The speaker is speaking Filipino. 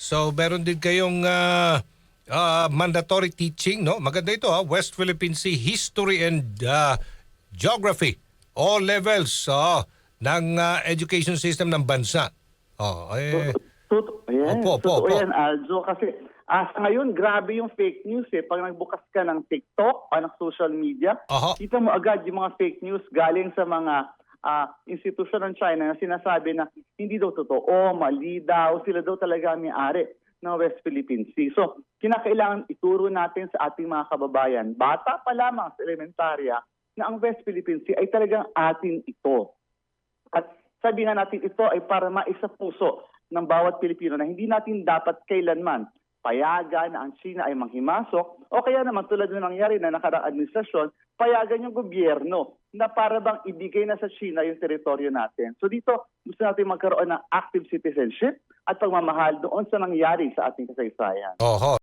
So meron din kayong ah, ah, mandatory teaching, no? Maganda ito ha, West Philippine Sea History and ah, Geography. All levels ah, ng ah, education system ng bansa. Oh, eh, Totoo, yes, Opo, opo, opo. yan, Aljo. Kasi ah, sa ngayon, grabe yung fake news eh. Pag nagbukas ka ng TikTok o ng social media, Aha. kita mo agad yung mga fake news galing sa mga ah, institusyon ng China na sinasabi na hindi daw totoo, mali daw, sila daw talaga may-ari ng West Philippine Sea. So, kinakailangan ituro natin sa ating mga kababayan, bata pa lamang sa elementarya, na ang West Philippine Sea ay talagang atin ito. At sabi nga natin ito ay para maisa puso ng bawat Pilipino na hindi natin dapat kailanman payagan ang China ay manghimasok o kaya naman tulad ng nangyari na nakaraang administrasyon, payagan yung gobyerno na para bang ibigay na sa China yung teritoryo natin. So dito, gusto natin magkaroon ng active citizenship at pagmamahal doon sa nangyari sa ating kasaysayan. Oho.